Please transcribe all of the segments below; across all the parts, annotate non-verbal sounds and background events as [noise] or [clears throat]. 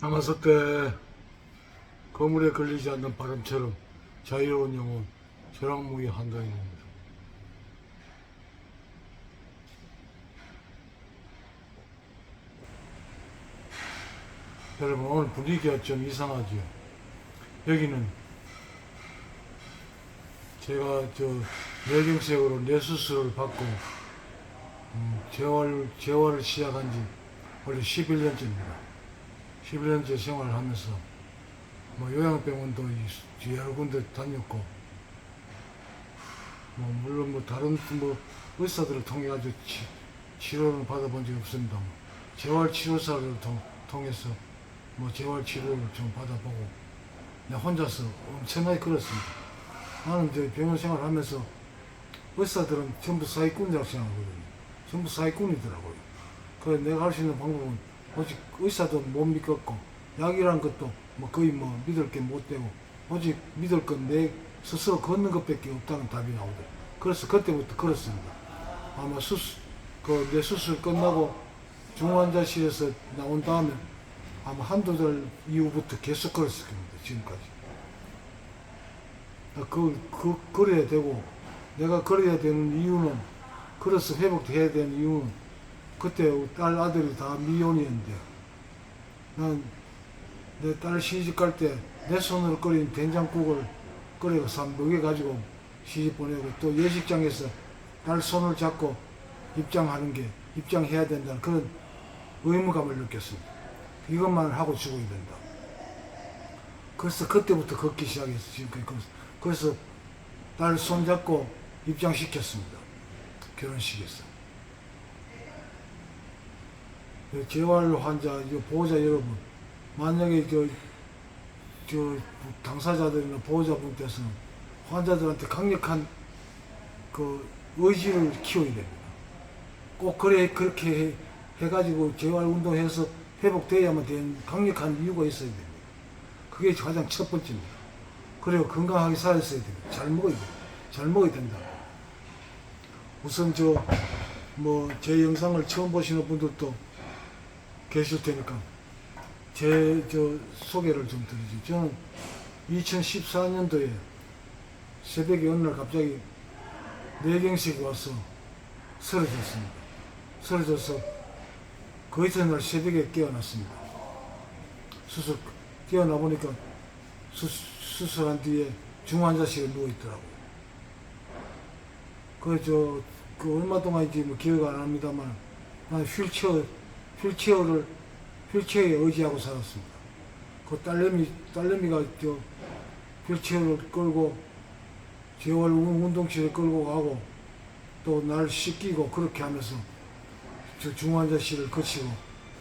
남았을 때 거물에 걸리지 않는 바람처럼 자유로운 영혼 저랑무의 한강입니다. 여러분 오늘 분위기가 좀 이상하죠. 여기는 제가 저 뇌경색으로 뇌수술을 받고 음, 재활 재활을 시작한 지 원래 11년째입니다. 11년째 생활을 하면서 뭐 요양병원도 이- 여러 군데 다녔고 뭐 물론 뭐 다른 뭐 의사들을 통해 가지고 치, 치료를 받아본 적이 없습니다. 뭐 재활치료사를 통, 통해서 뭐 재활치료를 좀 받아보고 혼자서 엄청나게 끌었습니다. 나는 이제 병원 생활하면서 의사들은 전부 사기꾼이라고 생각하거든요. 전부 사기꾼이더라고요. 그래 내가 할 수 있는 방법은 오직 의사도 못 믿겠고 약이란 것도 뭐 거의 뭐 믿을 게 못 되고 오직 믿을 건 내 스스로 걷는 것밖에 없다는 답이 나오더라고요. 그래서 그때부터 걸었습니다. 아마 수술 그 내 수술 끝나고 중환자실에서 나온 다음에 아마 한두 달 이후부터 계속 걸었을 겁니다. 지금까지. 그, 그, 걸어야 되고, 내가 걸어야 되는 이유는, 걸어서 회복해야 되는 이유는, 그때 딸 아들이 다 미혼이었는데, 난 내 딸 시집 갈 때 내 손으로 끓인 된장국을 끓여서 먹여가지고 시집 보내고, 또 예식장에서 딸 손을 잡고 입장하는 게, 입장해야 된다는 그런 의무감을 느꼈습니다. 이것만 하고 죽어야 된다. 그래서 그때부터 걷기 시작해서 지금까지. 그래서 딸 손잡고 입장시켰습니다. 결혼식에서. 그 재활 환자, 이 보호자 여러분, 만약에 저, 저 당사자들이나 보호자분께서는 환자들한테 강력한 그 의지를 키워야 됩니다. 꼭 그래 그렇게 해, 해가지고 재활 운동해서 회복돼야만 되는 강력한 이유가 있어야 됩니다. 그게 가장 첫 번째입니다. 그리고 건강하게 살았어야 됩니다. 잘 먹어야 돼요. 잘 먹어야 된다. 우선 저, 뭐, 제 영상을 처음 보시는 분들도 계실 테니까, 제, 저, 소개를 좀 드리죠. 저는 2014년도에 새벽에 어느 날 갑자기 뇌경색이 와서 쓰러졌습니다. 쓰러져서 그 이튿날 새벽에 깨어났습니다. 수술, 깨어나 보니까 수, 수술한 뒤에 중환자실에 누워 있더라고요. 그, 저, 그 얼마 동안인지 뭐 기억 안 합니다만, 난 휠체어, 휠체어를, 휠체어에 의지하고 살았습니다. 그 딸내미, 딸내미가 저, 휠체어를 끌고, 재활 운- 운동실에 끌고 가고, 또 날 씻기고, 그렇게 하면서, 저 중환자실을 거치고,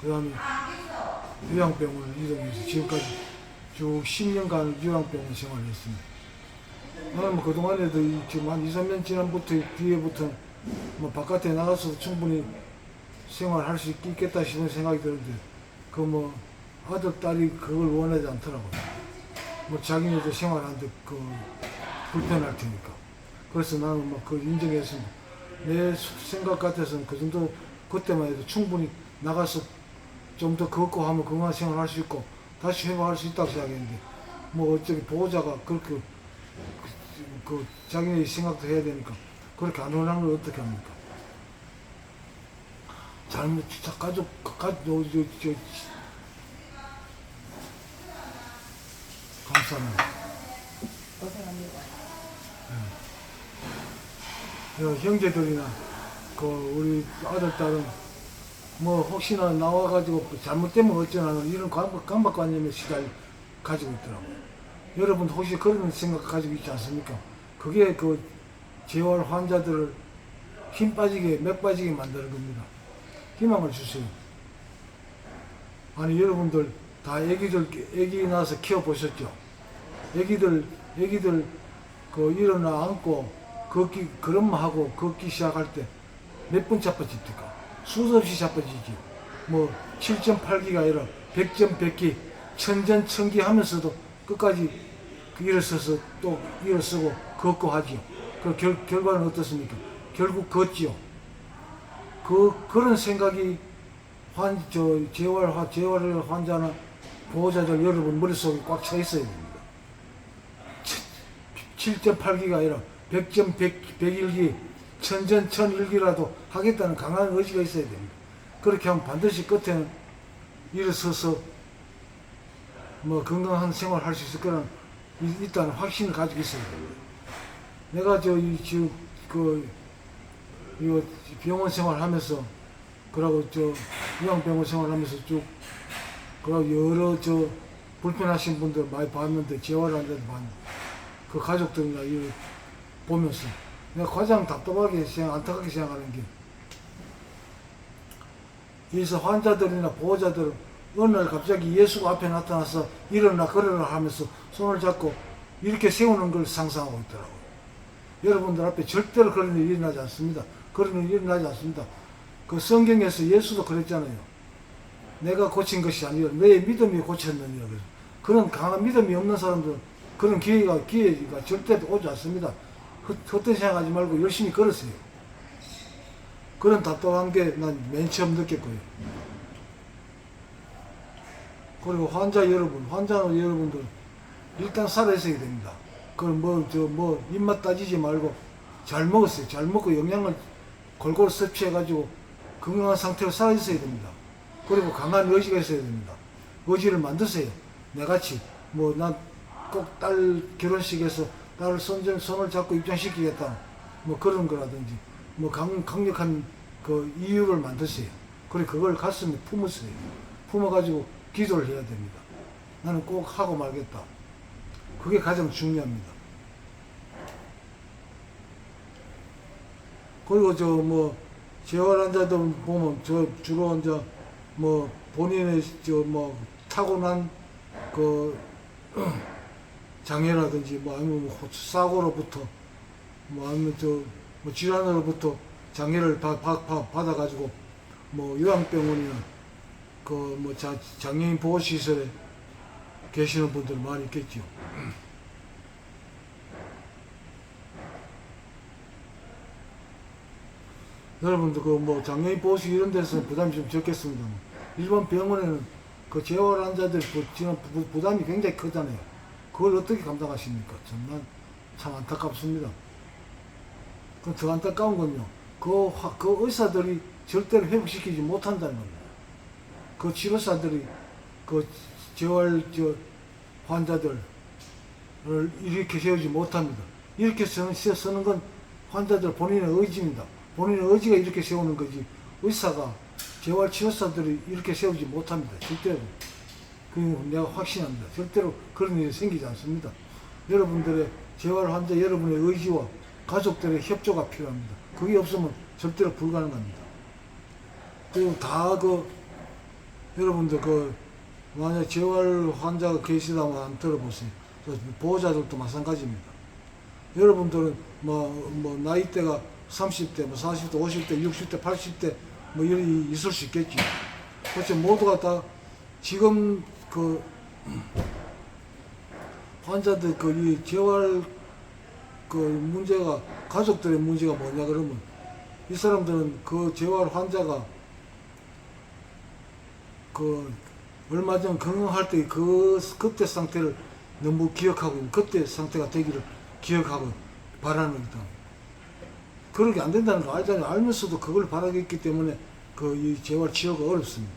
그 다음에 요양병원을 이동해서 지금까지 쭉 10년간 요양병원 생활을 했습니다. 나는 뭐 그동안에도 이 지금 한 2, 3년 지난부터 뒤에부터 뭐 바깥에 나가서 충분히 생활할 수 있겠다 싶은 생각이 드는데 그 뭐 아들, 딸이 그걸 원하지 않더라고요. 뭐 자기네도 생활하는데 그 불편할 테니까. 그래서 나는 뭐 그걸 인정했습니다. 내 생각 같아서는 그 정도 그때만 해도 충분히 나가서 좀 더 걷고 하면 건강 생활 할 수 있고 다시 회복할 수 있다고 생각했는데 뭐 어차피 보호자가 그렇게 그, 그 자기네 생각도 해야 되니까 그렇게 안 원하는 걸 어떻게 합니까? 잘못 진짜 가족 가족 저, 저, 저, 감사합니다. 고생합니다. 저 형제들이나 그 우리 아들 딸은 뭐 혹시나 나와가지고 잘못되면 어쩌나 이런 감- 강박관념에 시달 가지고 있더라고요. 여러분 혹시 그런 생각 가지고 있지 않습니까? 그게 그 재활 환자들을 힘 빠지게 맥 빠지게 만드는 겁니다. 희망을 주세요. 아니 여러분들 다 애기들 애기 낳아서 키워 보셨죠? 애기들 애기들 그 일어나 앉고 걷기 걸음마 하고 걷기 시작할 때몇번 자빠집니까? 수도 없이 자빠지지. 뭐 7.8기가 아니라 100점 100기, 천전 천기 하면서도 끝까지 그 일어서서 또 일어서고 걷고 하지요. 그 결, 결과는 어떻습니까? 결국 걷지요. 그 그런 생각이 환 저 재활 화 재활 환자나 보호자들 여러분 머릿속에 꽉 차 있어야 됩니다. 7.8기가 아니라 100점 100, 101기, 천전 1001기라도 하겠다는 강한 의지가 있어야 됩니다. 그렇게 하면 반드시 끝에는 일어서서 뭐 건강한 생활 할 수 있을 거라는 이- 일단 확신을 가지고 있어야 됩니다. 내가 저, 이, 지금, 그, 이거 병원 생활 하면서, 그러고 저, 요양병원 생활 하면서 쭉, 그러고 여러 저, 불편하신 분들 많이 봤는데, 재활환자들 봤는데, 그 가족들이나 이 보면서, 내가 가장 답답하게 생각, 안타깝게 생각하는 게, 여기서 환자들이나 보호자들은 어느 날 갑자기 예수가 앞에 나타나서 일어나 걸어라 하면서 손을 잡고 이렇게 세우는 걸 상상하고 있더라고요. 여러분들 앞에 절대로 그런 일이 일어나지 않습니다. 그런 일이 일어나지 않습니다. 그 성경에서 예수도 그랬잖아요. 내가 고친 것이 아니라 내 믿음이 고쳤느니라. 그래서 그런 강한 믿음이 없는 사람들은 그런 기회가, 기회가 절대 오지 않습니다. 헛- 헛된 생각하지 말고 열심히 걸으세요. 그런 답답한 게 난 맨 처음 느꼈고요. 그리고 환자 여러분, 환자 여러분들 일단 살아있어야 됩니다. 그럼 뭐, 저, 뭐, 입맛 따지지 말고 잘 먹었어요. 잘 먹고 영양을 골고루 섭취해가지고 건강한 상태로 살아있어야 됩니다. 그리고 강한 의지가 있어야 됩니다. 의지를 만드세요. 내같이. 뭐, 난 꼭 딸 결혼식에서 딸을 손, 손을 잡고 입장시키겠다. 뭐 그런 거라든지. 뭐 강, 강력한 그 이유를 만드세요. 그리고 그걸 가슴에 품으세요. 품어가지고 기도를 해야 됩니다. 나는 꼭 하고 말겠다. 그게 가장 중요합니다. 그리고 저 뭐 재활 환자들 보면 저 주로 이제 뭐 본인의 저 뭐 타고난 그 [clears throat] 장애라든지 뭐 아니면 뭐 사고로부터 뭐 아니면 저뭐 질환으로부터 장애를 바, 바, 바, 받아가지고 뭐 요양병원이나 그 뭐 장애인 보호시설에 계시는 분들 많이 있겠죠. [clears throat] 여러분들 그 뭐 장애인 보호시 이런 데서는 부담이 좀 적겠습니다만 일반 병원에는 그 재활 환자들 부, 지금 부- 부담이 굉장히 크잖아요. 그걸 어떻게 감당하십니까? 정말 참 안타깝습니다. 그더 안타까운 건요. 그, 화- 그 의사들이 절대로 회복시키지 못한다는 겁니다. 그 치료사들이 그 재활 저 환자들을 이렇게 세우지 못합니다. 이렇게 쓰는, 쓰는 건 환자들 본인의 의지입니다. 본인의 의지가 이렇게 세우는 거지 의사가 재활 치료사들이 이렇게 세우지 못합니다. 절대로. 그 내가 확신합니다. 절대로 그런 일이 생기지 않습니다. 여러분들의 재활 환자 여러분의 의지와 가족들의 협조가 필요합니다. 그게 없으면 절대로 불가능합니다. 그리고 다 그 여러분들 그 만약 재활 환자가 계시다면 한번 들어보세요. 그 보호자들도 마찬가지입니다. 여러분들은 뭐, 뭐 나이대가 30대, 뭐 40대, 50대, 60대, 80대 뭐 이런 있을 수 있겠지. 그렇지 모두가 다 지금 그 환자들 그 이 재활 그 문제가 가족들의 문제가 뭐냐 그러면 이 사람들은 그 재활 환자가 그 얼마 전 건강할 때 그 그때 상태를 너무 기억하고 그때 상태가 되기를 기억하고 바라는 거다. 그렇게 안 된다는 거 알잖아요. 알면서도 그걸 바라겠기 때문에 그 이 재활 치료가 어렵습니다.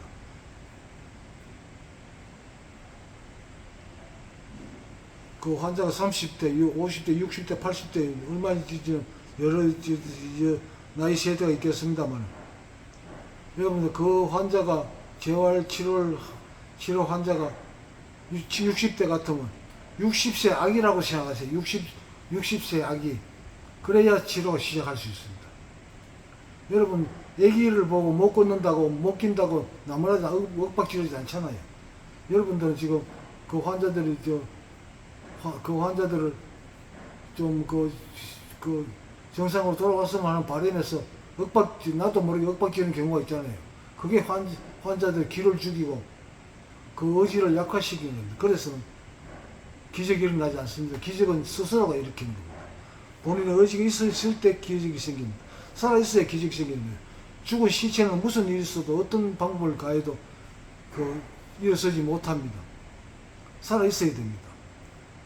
그 환자가 30대, 50대, 60대, 80대 얼마인지 여러 저- 저- 나이 세대가 있겠습니다만 여러분들 그 환자가 재활 치료를 치료 환자가 60대 같으면 60세 아기라고 생각하세요. 60 60세 아기 그래야 치료가 시작할 수 있습니다. 여러분 아기를 보고 못 걷는다고 못 낀다고 나무라지 억박지르지 않잖아요. 여러분들은 지금 그 환자들이 저그 환자들을 좀그 그 정상으로 돌아왔으면 하는 바람에서 억박 나도 모르게 억박지는 경우가 있잖아요. 그게 환, 환자들 기를 죽이고 그 의지를 약화시키는. 그래서 기적이 일어나지 않습니다. 기적은 스스로가 일으키는 겁니다. 본인의 의지가 있을 때 기적이 생깁니다. 살아있어야 기적이 생깁니다. 죽은 시체는 무슨 일이 있어도 어떤 방법을 가해도 그 일어서지 못합니다. 살아 있어야 됩니다.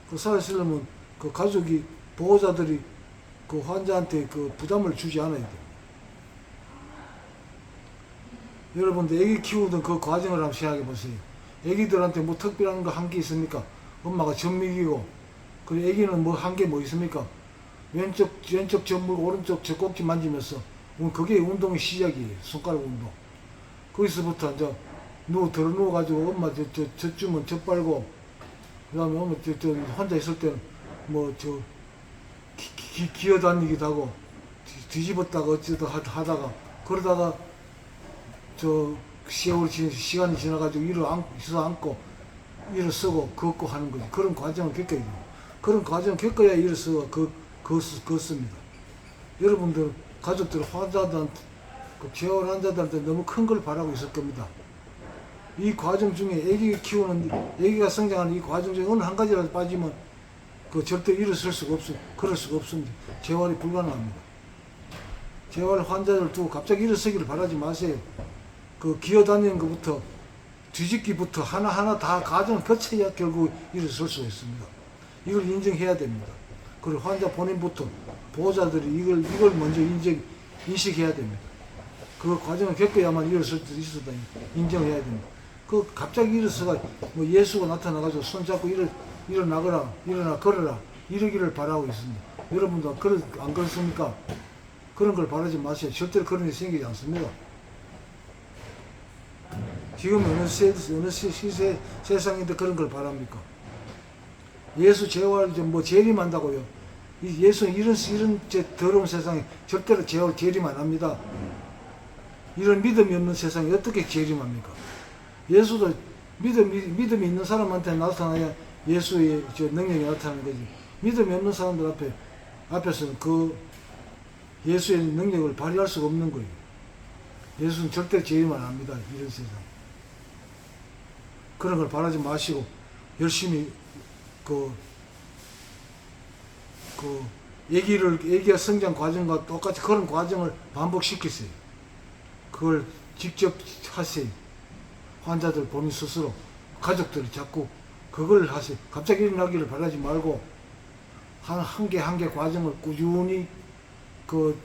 그 살아 있으려면 그 가족이 보호자들이 그 환자한테 그 부담을 주지 않아야 돼요. 여러분들 애기 키우던 그 과정을 한번 생각해 보세요. 애기들한테 뭐 특별한 거 한 게 있습니까? 엄마가 젖먹이고 그 애기는 뭐 한 게 뭐 있습니까? 왼쪽 왼쪽 젖물 오른쪽 젖꼭지 만지면서 음, 그게 운동의 시작이에요. 손가락 운동. 거기서부터 이제 누워 들어 누워 가지고 엄마 저저 젖주면 젖 빨고 그 다음에 엄마 저, 저 혼자 있을 때는 뭐 저 기어 다니기도 하고 뒤- 뒤집었다가 어쩌다 하- 하다가 그러다가 저 세월이 지 시간이 지나가지고 일어 앉고 있어 앉고 일어서고 걷고 하는 거지 그런 과정을 겪어야 돼요. 그런 과정을 겪어야 일어서 그 걷- 걷습니다. 여러분들 가족들 환자들한테 그 재활 환자들한테 너무 큰 걸 바라고 있을 겁니다. 이 과정 중에 아기 키우는 아기가 성장하는 이 과정 중에 어느 한 가지라도 빠지면 그 절대 일어설 수가 없어 그럴 수가 없습니다. 재활이 불가능합니다. 재활 환자를 두고 갑자기 일어서기를 바라지 마세요. 그 기어다니는 것부터 뒤집기부터 하나하나 다 과정을 거쳐야 결국 일어설 수가 있습니다. 이걸 인정해야 됩니다. 그리고 환자 본인부터 보호자들이 이걸 이걸 먼저 인정 인식해야 됩니다. 그 과정을 겪어야만 일어설 수 있었다 인정해야 됩니다. 그 갑자기 일어서가 뭐 예수가 나타나가지고 손 잡고 일어 일어나거라 일어나 걸어라 이러기를 바라고 있습니다. 여러분도 그런 안 그렇습니까? 그런 걸 바라지 마세요. 절대로 그런 일이 생기지 않습니다. 지금 어느 세, 어느 시, 시세, 세상인데 그런 걸 바랍니까? 예수 재활 좀뭐 재림한다고요. 이 예수 이런 이런 제 더러운 세상에 절대로 재활 재림 안 합니다. 이런 믿음이 없는 세상에 어떻게 재림합니까? 예수도 믿음이 믿음이 있는 사람한테 나타나야 예수의 저 능력이 나타나는 거지. 믿음이 없는 사람들 앞에 앞에서는 그 예수의 능력을 발휘할 수가 없는 거예요. 예수는 절대 재림 안 합니다. 이런 세상. 그런 걸 바라지 마시고 열심히 그, 그, 애기를, 애기가 성장 과정과 똑같이 그런 과정을 반복시키세요. 그걸 직접 하세요. 환자들 본인 스스로, 가족들이 자꾸 그걸 하세요. 갑자기 일어나기를 바라지 말고, 한, 한 개, 한 개 과정을 꾸준히 그,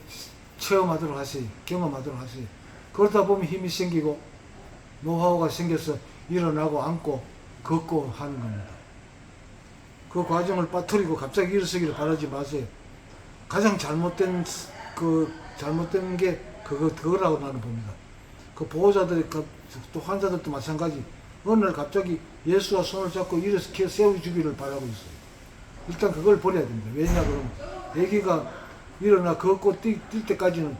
체험하도록 하세요. 경험하도록 하세요. 그러다 보면 힘이 생기고, 노하우가 생겨서 일어나고 앉고 걷고 하는 겁니다. 그 과정을 빠뜨리고 갑자기 일어서기를 바라지 마세요. 가장 잘못된 그 잘못된 게 그거 그거라고 나는 봅니다. 그 보호자들이 그- 또 환자들도 마찬가지. 어느 날 갑자기 예수와 손을 잡고 일어서 켜 세워주기를 바라고 있어요. 일단 그걸 버려야 됩니다. 왜냐 그러면 아기가 일어나 걷고 뛸, 뛸 때까지는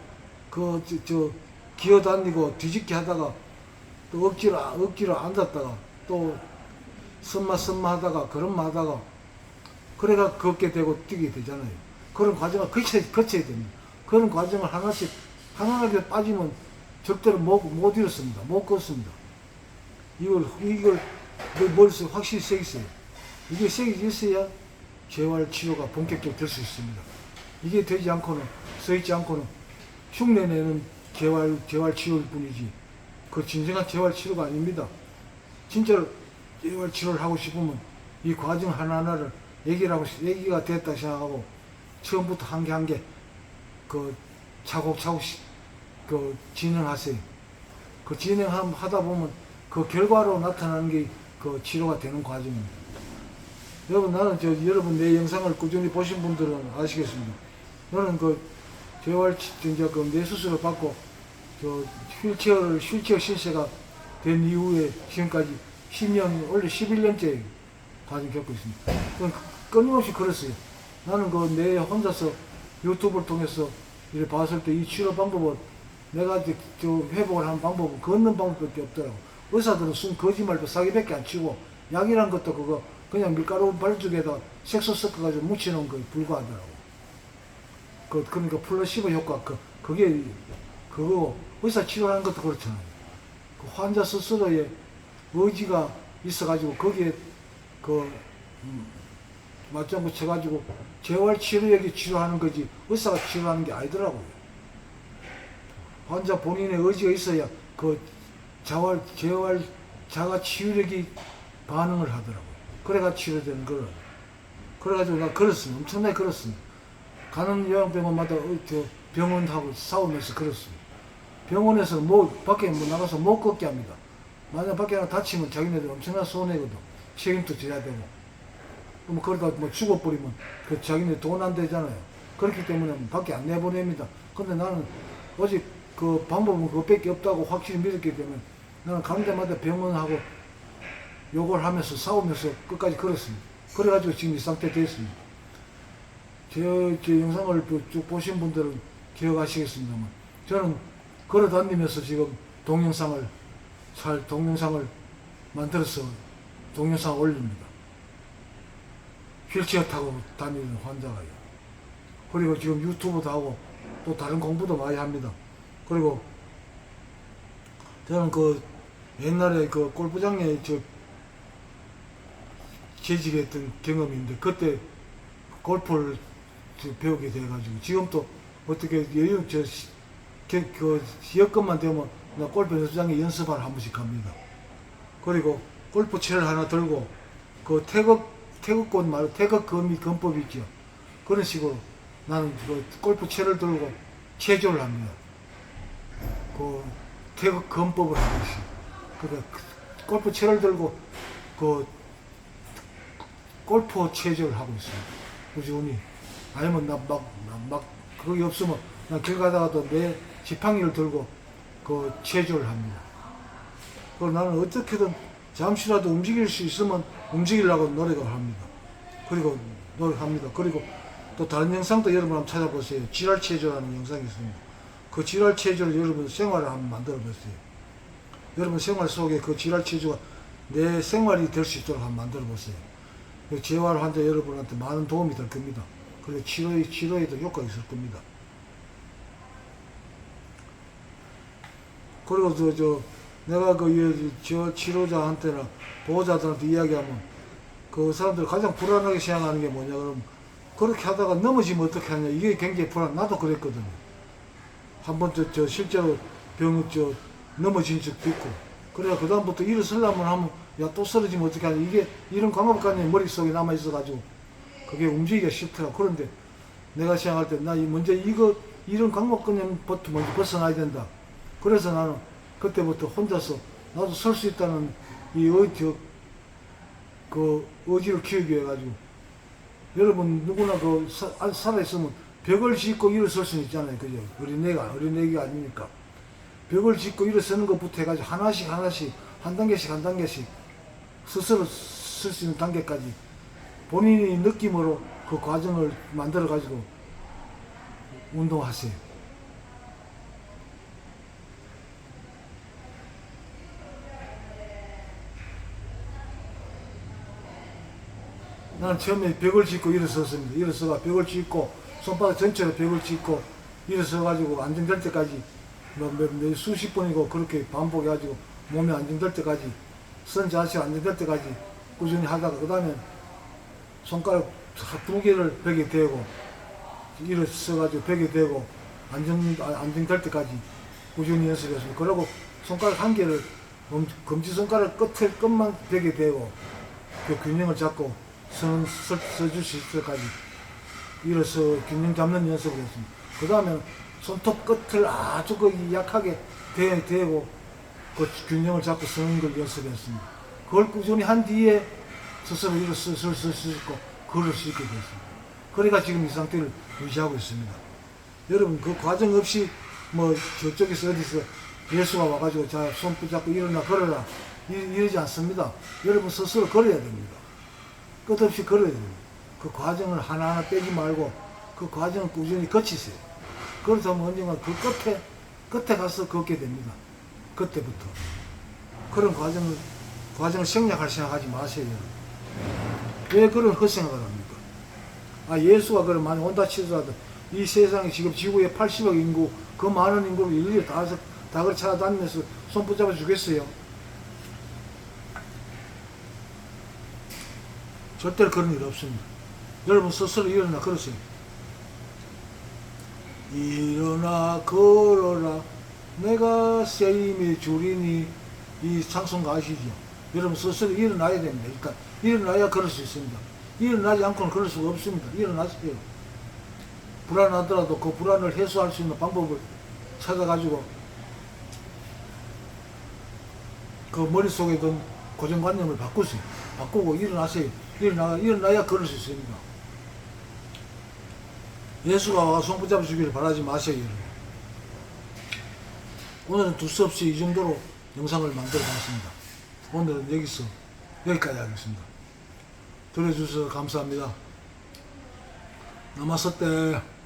그 저, 저 기어다니고 뒤집기 하다가 또 억지로 억지로 앉았다가 또 선마 선마 하다가 걸음마 하다가 그래가 걷게 되고 뛰게 되잖아요. 그런 과정을 거쳐야, 거쳐야 됩니다. 그런 과정을 하나씩 하나하나 빠지면 절대로 못, 못 이뤘습니다. 못 걷습니다. 이걸 이걸 내 머릿속에 확실히 새기세요. 이게 새기지 있어야 재활 치료가 본격적으로 될 수 있습니다. 이게 되지 않고는 서 있지 않고는 흉내내는 재활 재활 치료일 뿐이지 그 진정한 재활 치료가 아닙니다. 진짜로 재활 치료를 하고 싶으면 이 과정 하나하나를 얘기라고 얘기가 됐다 생각하고 처음부터 한 개 한 개 그 차곡차곡 시- 그 진행하세요. 그 진행하다 보면 그 결과로 나타나는 게 그 치료가 되는 과정입니다. 여러분 나는 저 여러분 내 영상을 꾸준히 보신 분들은 아시겠습니다. 저는 그 재활 치- 이제 그뇌 수술을 받고 저 휠체어를 휠체어 신세가 된 이후에 지금까지 10년 원래 11년째 과정 겪고 있습니다. 끊임없이 그랬어요. 나는 그 내 혼자서 유튜브를 통해서 이렇게 봤을 때 이 치료 방법은 내가 이제 저 회복을 하는 방법은 걷는 방법밖에 없더라고. 의사들은 순 거짓말도 사기밖에 안 치고 약이란 것도 그거 그냥 밀가루 발죽에다 색소 섞어가지고 묻히는 거에 불과하더라고. 그, 그러니까 플라시보 효과, 그, 그게, 그거, 의사 치료하는 것도 그렇잖아요. 그 환자 스스로의 의지가 있어가지고 거기에 그, 음, 맞장구 쳐가지고 재활 치료액이 치료하는 거지 의사가 치료하는 게 아니더라고요. 환자 본인의 의지가 있어야 그 자활, 재활, 자가 치유력이 반응을 하더라고요. 그래가 치료되는 거를. 그래가지고 나 걸었습니다. 엄청나게 걸었습니다. 가는 요양병원마다 어, 저 병원하고 싸우면서 걸었습니다. 병원에서 뭐 밖에 뭐 나가서 못 걷게 합니다. 만약 밖에 나가 다치면 자기네들 엄청난 손해거든. 책임도 져야 되고. 그럼 그러다 뭐 죽어버리면 그 자기네 돈 안 되잖아요. 그렇기 때문에 밖에 안 내보냅니다. 근데 나는 오직 그 방법은 그것밖에 없다고 확실히 믿었기 때문에 나는 가는 데마다 병원하고 요걸 하면서 싸우면서 끝까지 걸었습니다. 그래가지고 지금 이 상태 됐습니다. 제, 제 영상을 그쭉 보신 분들은 기억하시겠습니다만 저는 걸어 다니면서 지금 동영상을 잘 동영상을 만들어서 동영상 올립니다. 휠체어 타고 다니는 환자가요. 그리고 지금 유튜브도 하고 또 다른 공부도 많이 합니다. 그리고 저는 그 옛날에 그 골프장에 저 재직했던 경험이 있는데 그때 골프를 저 배우게 돼가지고 지금 또 어떻게 여유 저 시- 그, 그 여건만 되면 나 골프 연습장에 연습을 한 번씩 합니다. 그리고 골프 채를 하나 들고 그 태극 태극권 말고 태극 금이 금법 있죠. 그런 식으로 나는 그 골프 채를 들고 체조를 합니다. 그 태극 금법을 하고 있어요. 그러니까 그 골프 채를 들고 그 골프 체조를 하고 있어요. 꾸준히. 아니면 나막막 그게 없으면 나길 가다가도 내 지팡이를 들고 그 체조를 합니다. 그리고 나는 어떻게든 잠시라도 움직일 수 있으면 움직이려고 노력을 합니다. 그리고 노력합니다. 그리고 또 다른 영상도 여러분 한번 찾아보세요. 지랄 체조라는 영상이 있습니다. 그 지랄 체조를 여러분 생활을 한번 만들어 보세요. 여러분 생활 속에 그 지랄 체조가 내 생활이 될 수 있도록 한번 만들어 보세요. 그 재활 환자 여러분한테 많은 도움이 될 겁니다. 그리고 치료에, 치료에도 효과가 있을 겁니다. 그리고 저, 저, 내가 그, 이- 저 치료자한테나 보호자들한테 이야기하면 그 사람들 가장 불안하게 생각하는 게 뭐냐 그러면 그렇게 하다가 넘어지면 어떻게 하냐. 이게 굉장히 불안. 나도 그랬거든요. 한번 저, 저 실제로 병, 저 넘어진 적도 있고. 그래야 그 다음부터 일어서려면 하면 야 또 쓰러지면 어떻게 하냐. 이게 이런 광합관념이 머릿속에 남아 있어 가지고 그게 움직이기가 싫더라 그런데 내가 생각할 때 나 먼저 이거 이런 광합관념부터 먼저 벗어나야 된다. 그래서 나는 그때부터 혼자서 나도 설 수 있다는 이 의, 저, 그 의지를 키우기 위해 가지고 여러분 누구나 그 사- 아, 살아있으면 벽을 짓고 일어설 수는 있잖아요. 그죠? 어린애가 어린애가 아니니까. 벽을 짓고 일어서는 것부터 해가지고 하나씩 하나씩 한 단계씩 한 단계씩 스스로 쓸 수 있는 단계까지 본인이 느낌으로 그 과정을 만들어 가지고 운동하세요. 나는 처음에 벽을 짓고 일어섰습니다. 일어서가 벽을 짓고 손바닥 전체로 벽을 짓고 일어서 가지고 안정될 때까지 뭐 몇, 몇 수십 번이고 그렇게 반복해 가지고 몸이 안정될 때까지 선 자세가 안정될 때까지 꾸준히 하다가 그 다음에 손가락 두 개를 벽에 대고 일어서 가지고 벽에 대고 안정 아, 안정될 때까지 꾸준히 연습했습니다. 그리고 손가락 한 개를 검- 검지 손가락 끝을 끝만 벽에 대고 그 균형을 잡고 선, 서, 있을 때까지 일어서 균형 잡는 연습을 했습니다. 그 다음에 손톱 끝을 아주 그 약하게 대, 대고 그 균형을 잡고 서는 걸 연습했습니다. 그걸 꾸준히 한 뒤에 스스로 일어서 설수 있고 걸을 수 있게 됐습니다. 그러니까 지금 이 상태를 유지하고 있습니다. 여러분 그 과정 없이 뭐 저쪽에서 어디서 예수가 와가지고 자 손 붙잡고 일어나 걸어라 이, 이러지 않습니다. 여러분 스스로 걸어야 됩니다. 끝없이 걸어야 됩니다. 그 과정을 하나하나 빼지 말고 그 과정을 꾸준히 거치세요. 그렇다면 언젠가 그 끝에 끝에 가서 걷게 됩니다. 그때부터 그런 과정을 과정을 생략할 생각하지 마세요. 왜 그런 헛생각을 합니까? 아 예수가 그럼 많이 온다 치더라도 이 세상에 지금 지구에 80억 인구 그 많은 인구를 일일이 다, 다 그걸 찾아다니면서 손 붙잡아 주겠어요? 절대로 그런 일 없습니다. 여러분 스스로 일어나 걸으세요. 일어나 걸어라 내가 세임의 주리니 이 찬송가 아시죠? 여러분 스스로 일어나야 됩니다. 일단 일어나야 걸을 수 있습니다. 일어나지 않고는 걸을 수가 없습니다. 일어나세요. 불안하더라도 그 불안을 해소할 수 있는 방법을 찾아가지고 그 머릿속에 든 고정관념을 바꾸세요. 바꾸고 일어나세요. 일어나, 일어나야 걸을 수 있습니다. 예수가 와 손 붙 잡으시기를 바라지 마세요. 오늘은 두서없이 이 정도로 영상을 만들어 봤습니다. 오늘은 여기서 여기까지 하겠습니다. 들어주셔서 감사합니다. 나마스테.